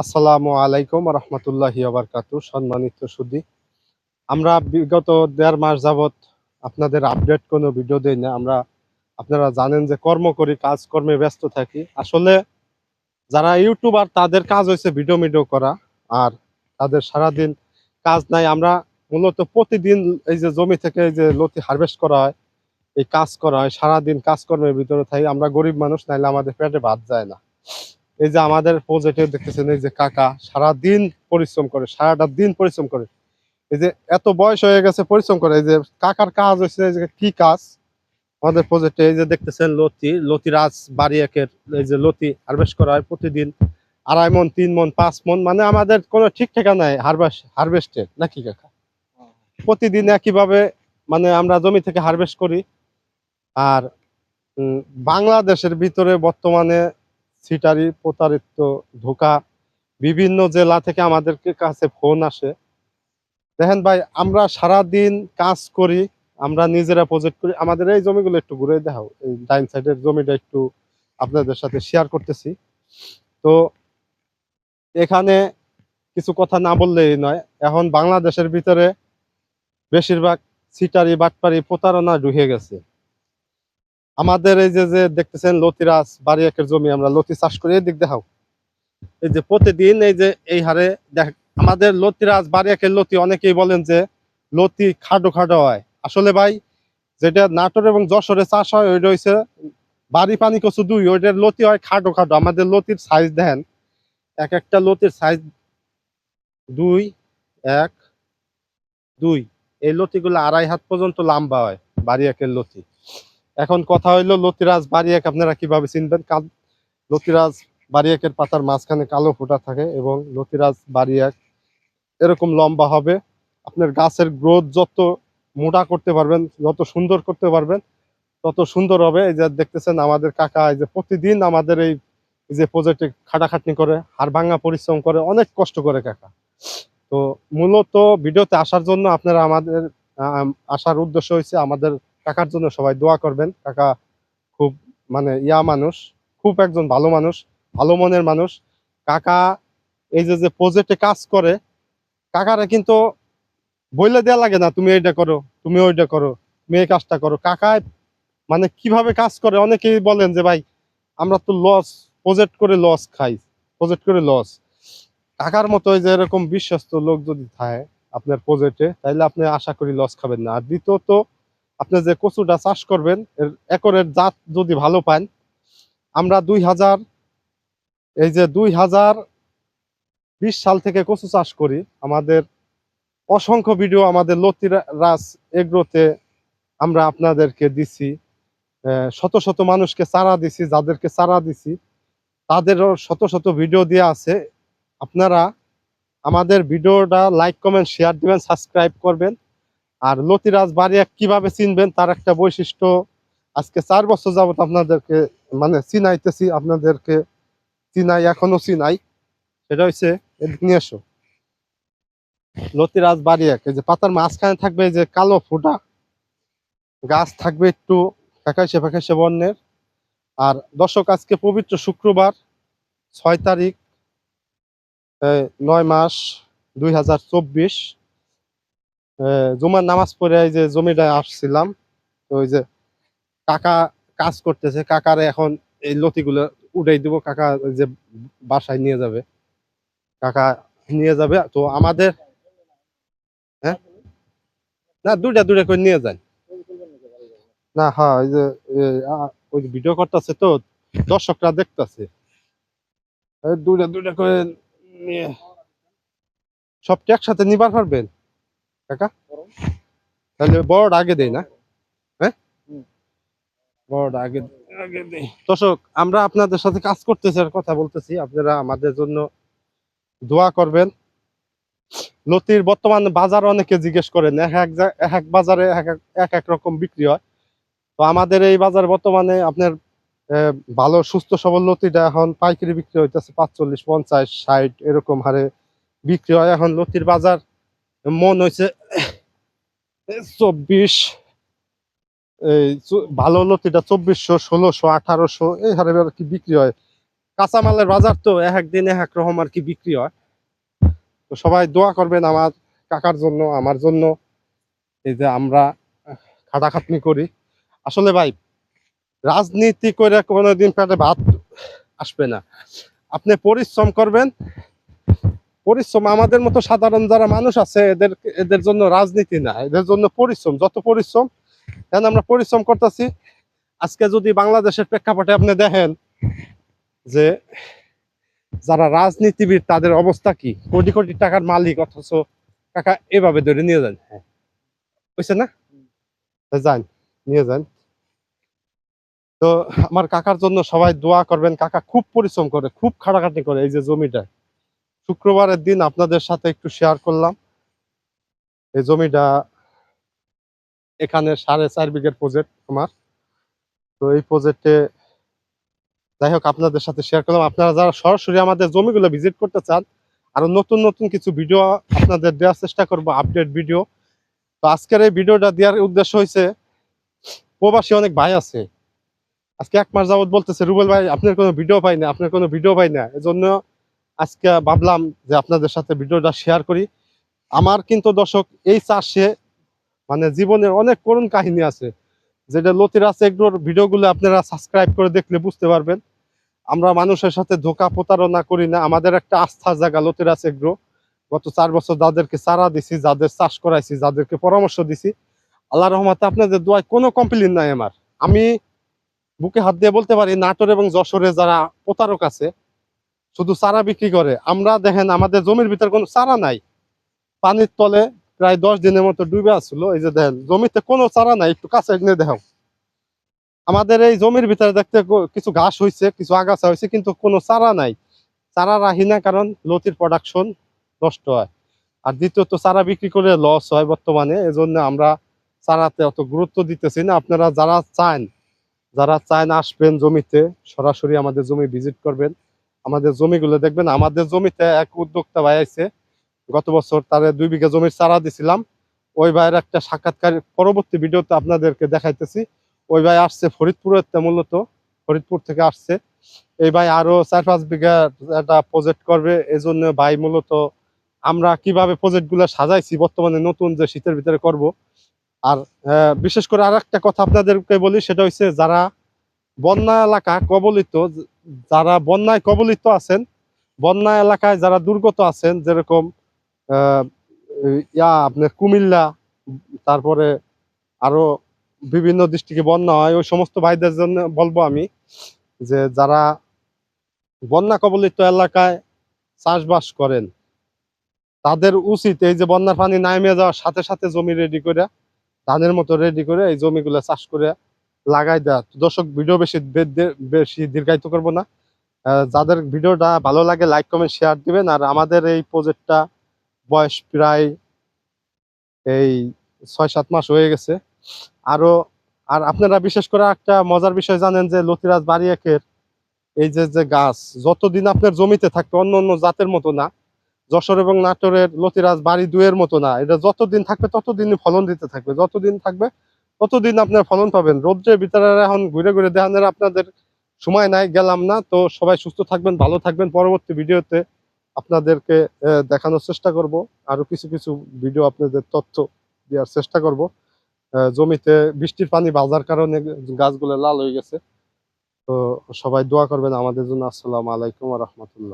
আসসালামু আলাইকুম রহমতুল্লাহি আবরকাতু সম্মানিত সুদী আমরা বিগত দেড় মাস যাবত আপনাদের আপডেট কোনো ভিডিও দেই না। আমরা, আপনারা জানেন যে কর্ম করি, কাজকর্মে ব্যস্ত থাকি। আসলে যারা ইউটিউবার, তাদের কাজ হয়েছে ভিডিও ভিডিও করা, আর তাদের সারাদিন কাজ নাই। আমরা মূলত প্রতিদিন এই যে জমি থেকে এই যে লতি হারভেস্ট করা হয়, এই কাজ করা হয়, সারাদিন কাজকর্মের ভিতরে থাকি। আমরা গরিব মানুষ, নাইলে আমাদের পেটে ভাত যায় না। এই যে আমাদের প্রজেক্টে দেখতেছেন, এই যে কাকা সারা দিন পরিশ্রম করে, সারাটা দিন পরিশ্রম করে। এই যে এত বয়স হয়ে গেছে পরিশ্রম করে, এই যে কাকার কাজ হচ্ছে এই যে কি কাজ? আমাদের প্রজেক্টে এই যে দেখতেছেন লতি লতি রাজ বাড়ি একের এই যে লতি হারভেস্ট করা হয় প্রতিদিন আড়াই মন, তিন মন, পাঁচ মন মানে আমাদের কোনো ঠিক ঠিকা নাই হারভেস্ট হারভেস্টের নাকি কাকা? প্রতিদিন একইভাবে মানে আমরা জমি থেকে হারভেস্ট করি। আর বাংলাদেশের ভিতরে বর্তমানে সিটারি, প্রতারিত, ধোকা, বিভিন্ন জেলা থেকে আমাদের কাছে ফোন আসে। দেখেন ভাই, আমরা সারা দিন কাজ করি, আমরা নিজেরা প্রজেক্ট করি। আমাদের এই জমিগুলো একটু ঘুরে দেখাও। এই ডাইন সাইডের জমিটা একটু আপনাদের সাথে শেয়ার করতেছি। তো এখানে কিছু কথা না বললেই নয়, এখন বাংলাদেশের ভিতরে বেশিরভাগ সিটারি বাটপারি প্রতারণা ঢুকে গেছে। আমাদের এই যে যে দেখতেছেন লতিরাজ বাড়ি একের জমি, আমরা লতি চাষ করি, এদিক দেখাও। এই যে প্রতিদিন এই যে, এই হারে দেখ, আমাদের লতিরাজ বাড়ি একের লতি, অনেকেই বলেন যে লতি খাটো খাটো হয়। আসলে ভাই, যেটা নাটোর এবং যশোরে চাষ হয়, ওইটা হচ্ছে বাড়ি পানি কচু দুই, ওইটার লতি হয় খাটো খাটো। আমাদের লতির সাইজ দেন এক একটা লতির সাইজ দুই, এক, দুই। এই লতিগুলো আড়াই হাত পর্যন্ত লম্বা হয়, বাড়ি একের লতি। এখন কথা হইল, লতিরাজ বাড়িয়াক আপনারা কীভাবে চিনবেন? লতিরাজ বাড়িয়াকের পাতার মাঝখানে কালো ফোঁটা থাকে এবং লতিরাজ বাড়িয়াক এরকম লম্বা হবে। আপনার গাছের গ্রোথ যত মোটা করতে পারবেন, যত সুন্দর করতে পারবেন, তত সুন্দর হবে। এই যে দেখতেছেন আমাদের কাকা, এই যে প্রতিদিন আমাদের এই যে প্রজেক্টে খাটাখাটনি করে, হাড় ভাঙা পরিশ্রম করে, অনেক কষ্ট করে কাকা। তো মূলত ভিডিওতে আসার জন্য আপনারা আমাদের আসার উদ্দেশ্য হয়েছে আমাদের কাকার জন্য সবাই দোয়া করবেন। কাকা খুব মানে ইয়া মানুষ, খুব একজন ভালো মানুষ, ভালো মনের মানুষ। কাকা এই যে যে প্রজেক্টে কাজ করে, কাকারা কিন্তু বইলে দেওয়া লাগে না, তুমি এইটা করো, তুমি ওইটা করো, তুমি এই কাজটা করো। কাকায় মানে কীভাবে কাজ করে? অনেকেই বলেন যে, ভাই, আমরা তো লস প্রজেক্ট করে লস খাই প্রজেক্ট করে লস কাকার মতো যে, এরকম বিশ্বস্ত লোক যদি থাকে আপনার প্রজেক্টে তাইলে আপনি আশা করি লস খাবেন না। আর দ্বিতীয়ত আপনি যে কচুটা চাষ করবেন, এর একরের জাত যদি ভালো পান, আমরা দুই হাজার, এই যে দুই হাজার বিশ সাল থেকে কচু চাষ করি। আমাদের অসংখ্য ভিডিও আমাদের লতির রাস এগ্রোতে আমরা আপনাদেরকে দিছি। শত শত মানুষকে চারা দিছি, যাদেরকে চারা দিছি, তাদেরও শত শত ভিডিও দেওয়া আছে। আপনারা আমাদের ভিডিওটা লাইক, কমেন্ট, শেয়ার দিবেন, সাবস্ক্রাইব করবেন। আর লতিরাজ বাড়িয়া কীভাবে চিনবেন তার একটা বৈশিষ্ট্য? আজকে চার বছর যাবত আপনাদেরকে মানে চিনাইতেছি, আপনাদেরকে চিনাই, এখনও চিনাই। সেটা হচ্ছে এদিক নিয়ে এসো লতিরাজ বাড়িয়াক যে পাতার মাঝখানে থাকবে যে কালো ফুটা, গাছ থাকবে একটু ফ্যাকাশে ফ্যাকাশে বর্ণের। আর দর্শক, আজকে পবিত্র শুক্রবার, ছয় তারিখ নয় মাস দুই হাজার চব্বিশ। জুমার নামাজ পড়ে এই যে জমিটা আসছিলাম, তো ওই যে কাকা কাজ করতেছে, কাকারে এখন এই লতিগুলো উঠাই দিব, কাকা যে বাসায় নিয়ে যাবে। কাকা নিয়ে যাবে, তো আমাদের হ্যাঁ? না, দুইটা দুইটা করে নিয়ে যান। না হ্যাঁ ওই যে ওই ভিডিও করতেছে তো, দর্শকরা দেখতেছে। দুইটা দুইটা করে নিয়ে, সবটা একসাথে নিবার পারবেন? কাকা? তাহলে বড়টা আগে দেই না। হ্যাঁ? বড়টা আগে আগে দেই। দর্শক আমরা আপনাদের সাথে কাজ করতেছি আর কথা বলতেছি। আপনারা আমাদের জন্য দোয়া করবেন। লতির বর্তমান বাজার অনেকে জিজ্ঞেস করেন এক এক এক এক বাজারে এক এক- এক রকম বিক্রি হয়। তো আমাদের এই বাজার বর্তমানে আপনার আহ, ভালো সুস্থ সবল লতিটা এখন পাইকারি বিক্রি হইতেছে পাঁচচল্লিশ পঞ্চাশ ষাট এরকম হারে বিক্রি হয়। এখন লতির বাজার মন হয়েছে চব্বিশ ভালো লতিটা চব্বিশশো, ষোলোশো, আঠারোশো, এই হারে আর কি বিক্রি হয়? কাঁচামালের বাজার তো এক এক দিন, এক এক রকম আর কি বিক্রি হয়। তো সবাই দোয়া করবেন আমার কাকার জন্য, আমার জন্য, এই যে আমরা খাটাখাটনি করি। আসলে ভাই, রাজনীতি করে কোনোদিন পেটে ভাত আসবে না। আপনি পরিশ্রম করবেন পরিশ্রম আমাদের মতো সাধারণ যারা মানুষ আছে, এদের এদের জন্য রাজনীতি না, এদের জন্য পরিশ্রম। যত পরিশ্রম, এখন আমরা পরিশ্রম করতেছি। আজকে যদি বাংলাদেশের প্রেক্ষাপটে আপনি দেখেন যে যারা রাজনীতিবিদ, তাদের অবস্থা কি? কোটি কোটি টাকার মালিক, অথচ টাকা এভাবে ধরে নিয়ে যান। হ্যাঁ। বুঝছেন না? যান, নিয়ে যান। তো আমার কাকার জন্য সবাই দোয়া করবেন। কাকা খুব পরিশ্রম করে, খুব খাটাখাটি করে এই যে জমিটা। শুক্রবারের দিন আপনাদের সাথে একটু শেয়ার করলাম। এই জমিটা এখানে সাড়ে চার বিঘের প্রজেক্ট আমার তো এই প্রজেক্টে যাই হোক, আপনাদের সাথে শেয়ার করলাম। আপনারা যারা সরাসরি আমাদের জমিগুলো ভিজিট করতে চান, আরও নতুন নতুন কিছু ভিডিও আপনাদের দেওয়ার চেষ্টা করব আপডেট ভিডিও তো আজকের এই ভিডিওটা দেওয়ার উদ্দেশ্য হয়েছে প্রবাসী অনেক ভাই আছে। আজকে এক মাস যাবত বলতেছে, রুবেল ভাই, আপনার কোনো ভিডিও পাই না, আপনার কোনো ভিডিও পাই না। এজন্য আজকে ভাবলাম যে আপনাদের সাথে ভিডিওটা শেয়ার করি। আমার কিন্তু দর্শক, এই চাষে মানে জীবনের অনেক করুণ কাহিনী আছে। যেটা লতিরাজ এগ্রোর ভিডিওগুলো আপনারা সাবস্ক্রাইব করে দেখলে বুঝতে পারবেন। আমরা মানুষের সাথে ধোকা প্রতারণা করি না। আমাদের একটা আস্থার জায়গা লতিরাজ এগ্রো গত চার বছর যাদেরকে চারা দিছি, যাদের চাষ করাইছি, যাদেরকে পরামর্শ দিছি আল্লাহ রহমতে আপনাদের দোয়ায় কোনো কমপ্লেন নাই আমার। আমি বুকে হাত দিয়ে বলতে পারি নাটোর এবং যশোরে যারা প্রতারক আছে শুধু চারা বিক্রি করে। আমরা দেখেন আমাদের জমির ভিতর কোনো চারা নাই। পানির তলে প্রায় দশ দিনের মতো ডুবে আসছিল এই যে দেখেন, জমিতে কোনো চারা নাই। একটু কাছে নিয়ে দেখাও। আমাদের এই জমির ভিতরে দেখতে কিছু ঘাস হয়েছে কিছু আগাছা হয়েছে কিন্তু কোনো চারা নাই। চারা রাহি না কারণ লতির প্রোডাকশন নষ্ট হয়। আর দ্বিতীয়ত, চারা বিক্রি করে লস হয় বর্তমানে। এজন্য আমরা চারাতে অত গুরুত্ব দিতেছি না। আপনারা যারা চান যারা চান আসবেন জমিতে, সরাসরি আমাদের জমি ভিজিট করবেন। আমাদের জমিগুলো দেখবেন, আমাদের জমিতে এক উদ্যোক্তা ভাই আছে গত বছর তার দুই বিঘা জমির চারা দিছিলাম। ওই ভাইয়ের একটা সাক্ষাৎকার, পরবর্তী ভিডিওতে আপনাদেরকে দেখাইতেছি। ওই ভাই আসছে ফরিদপুরের মূলত, ফরিদপুর থেকে আসছে। এই ভাই আরও চার পাঁচ বিঘা একটা প্রজেক্ট করবে এই জন্য ভাই মূলত আমরা কীভাবে প্রজেক্টগুলো সাজাইছি, বর্তমানে নতুন যে শীতের ভিতরে করব। আর বিশেষ করে আর একটা কথা আপনাদেরকে বলি, সেটা হচ্ছে যারা বন্যা এলাকা কবলিত, যারা বন্যায় কবলিত আছেন, বন্যা এলাকায় যারা দুর্গত আছেন, যেরকম ইয়া, আপনার কুমিল্লা, তারপরে আরও বিভিন্ন ডিস্ট্রিক্টে বন্যা হয়, ওই সমস্ত ভাইদের জন্য বলব আমি যে যারা বন্যা কবলিত এলাকায় চাষবাস করেন, তাদের উচিত এই যে বন্যার পানি নামিয়ে যাওয়ার সাথে সাথে জমি রেডি করে, ধানের মতো রেডি করে এই জমিগুলো চাষ করে লাগাই দেওয়া দর্শক, ভিডিও বেশি বেশি দীর্ঘায়িত করব না। যাদের ভিডিওটা ভালো লাগে লাইক কমেন্ট শেয়ার দিবেন। আর আমাদের এই প্রজেক্টটা বয়স প্রায় এই ছয় সাত মাস হয়ে গেছে। আরও, আর আপনারা বিশেষ করে একটা মজার বিষয় জানেন যে লতিরাজ বাড়ি একের এই যে যে গাছ, যতদিন আপনার জমিতে থাকবে, অন্য অন্য জাতের মতো না, যশোর এবং নাটোরের লতিরাজ বাড়ি দুয়ের মতো না, এটা যতদিন থাকবে, ততদিনই ফলন দিতে থাকবে। যতদিন থাকবে ততদিন আপনার ফলন পাবেন? রৌদ্রের ভিতরে এখন ঘুরে ঘুরে দেখানোর আপনাদের সময় নাই, গেলাম না। তো সবাই সুস্থ থাকবেন, ভালো থাকবেন। পরবর্তী ভিডিওতে আপনাদেরকে দেখানোর চেষ্টা করব। আরও কিছু কিছু ভিডিও আপনাদের তথ্য দেওয়ার চেষ্টা করব। জমিতে বৃষ্টির পানি বাজার কারণে গাছগুলো লাল হয়ে গেছে। তো সবাই দোয়া করবেন আমাদের জন্য। আসসালামু আলাইকুম রহমতুল্লাহ।